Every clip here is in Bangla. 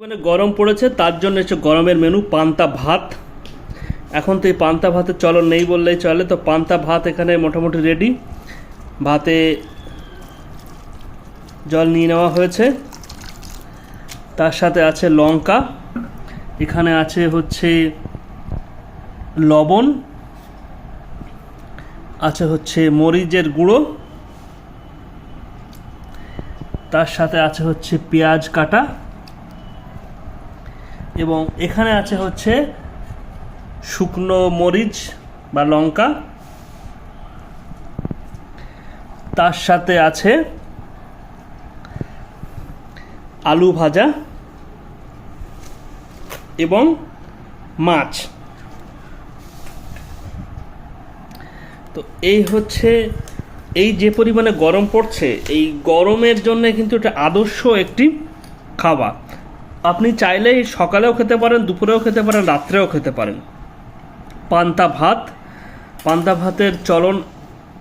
মানে গরম পড়েছে, তার জন্য হচ্ছে গরমের মেনু পান্তা ভাত। এখন তো এই পান্তা ভাতের চলন নেই বললেই চলে, তো পান্তা ভাত এখানে মোটামুটি রেডি ভাতে জল নিয়ে নেওয়া হয়েছে। তার সাথে আছে লঙ্কা। এখানে আছে হচ্ছে লবণ। আছে হচ্ছে মরিচের গুঁড়ো। তার সাথে আছে হচ্ছে পেঁয়াজ কাটা। এবং এখানে আছে হচ্ছে শুকনো মরিচ বা লঙ্কা। তার সাথে আছে আলু ভাজা এবং মাছ। তো এই হচ্ছে, এই যে পরিমাণে গরম পড়ছে, এই গরমের জন্য কিন্তু এটা আদর্শ একটি খাবার। আপনি চাইলে সকালেও খেতে পারেন, দুপুরেও খেতে পারেন, রাত্রেও খেতে পারেন। পান্তা ভাত, পান্তা ভাতের চলন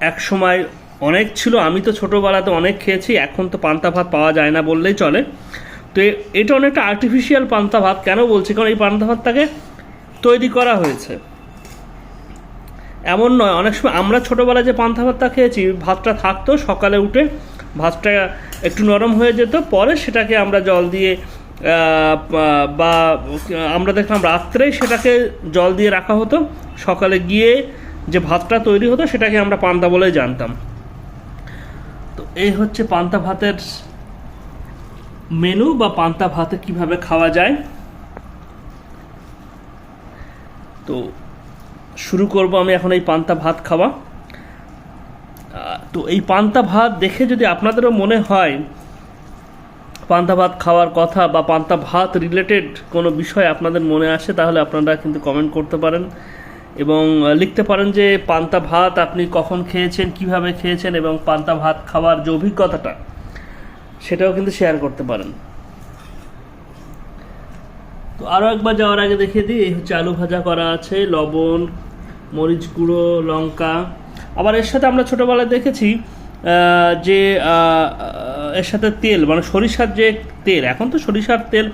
এক সময় অনেক ছিল। আমি তো ছোটোবেলাতে অনেক খেয়েছি, এখন তো পান্তা ভাত পাওয়া যায় না বললেই চলে। তো এটা অনেকটা আর্টিফিশিয়াল পান্তা ভাত, কেন বলছি? কারণ এই পান্তা ভাতটাকে তৈরি করা হয়েছে। এমন নয়, অনেক সময় আমরা ছোটোবেলায় যে পান্তা ভাতটা খেয়েছি, ভাতটা থাকতো, সকালে উঠে ভাতটা একটু নরম হয়ে যেত, পরে সেটাকে আমরা জল দিয়ে বা, আমরা দেখলাম রাত্রেই সেটাকে জল দিয়ে রাখা হতো। সকালে গিয়ে যে ভাতটা তৈরি হতো সেটাকে আমরা পান্তা বলে জানতাম। তো এই হচ্ছে পান্তা ভাতের মেনু বা পান্তা ভাতে কীভাবে খাওয়া যায়। তো শুরু করব আমি এখন এই পান্তা ভাত খাওয়া। তো এই পান্তা ভাত দেখে যদি আপনাদেরও মনে হয় পান্তা ভাত খাওয়ার কথা বা পান্তা ভাত রিলেটেড কোনো বিষয় আপনাদের মনে আসে, তাহলে আপনারা কিন্তু কমেন্ট করতে পারেন। এবং লিখতে পারেন যে পান্তা ভাত আপনি কখন খেয়েছেন, কীভাবে খেয়েছেন এবং পান্তা ভাত খাওয়ার যে অভিজ্ঞতাটা, সেটাও কিন্তু শেয়ার করতে পারেন। তো আরও একবার যাওয়ার আগে দেখিয়ে দিই, এই হচ্ছে আলু ভাজা করা আছে, লবণ, মরিচ গুঁড়ো, লঙ্কা। আবার এর সাথে আমরা ছোটোবেলায় দেখেছি যে এর সাথে তেল মানে সরিষার যে তেল, এখন তো সরিষার তেল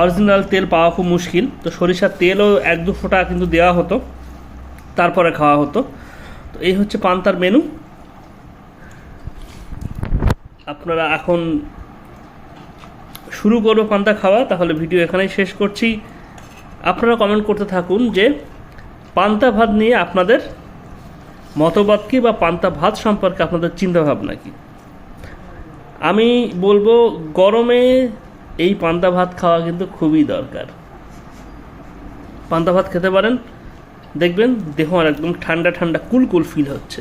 অরিজিনাল তেল পাওয়া খুব মুশকিল। তো সরিষার তেলও এক দু ফোঁটা কিন্তু দেওয়া হতো, তারপরে খাওয়া হতো। তো এই হচ্ছে পান্তার মেনু আপনারা এখন শুরু করব পান্তা খাওয়া, তাহলে ভিডিও এখানেই শেষ করছি। আপনারা কমেন্ট করতে থাকুন যে পান্তা ভাত নিয়ে আপনাদের মতবাদ কি বা পান্তা ভাত সম্পর্কে আপনাদের চিন্তাভাবনা কি? আমি বলব গরমে এই পান্তা ভাত খাওয়া কিন্তু খুবই দরকার। পান্তা ভাত খেতে পারেন, দেখবেন দেহ একদম ঠান্ডা ঠান্ডা কুল কুল ফিল হচ্ছে।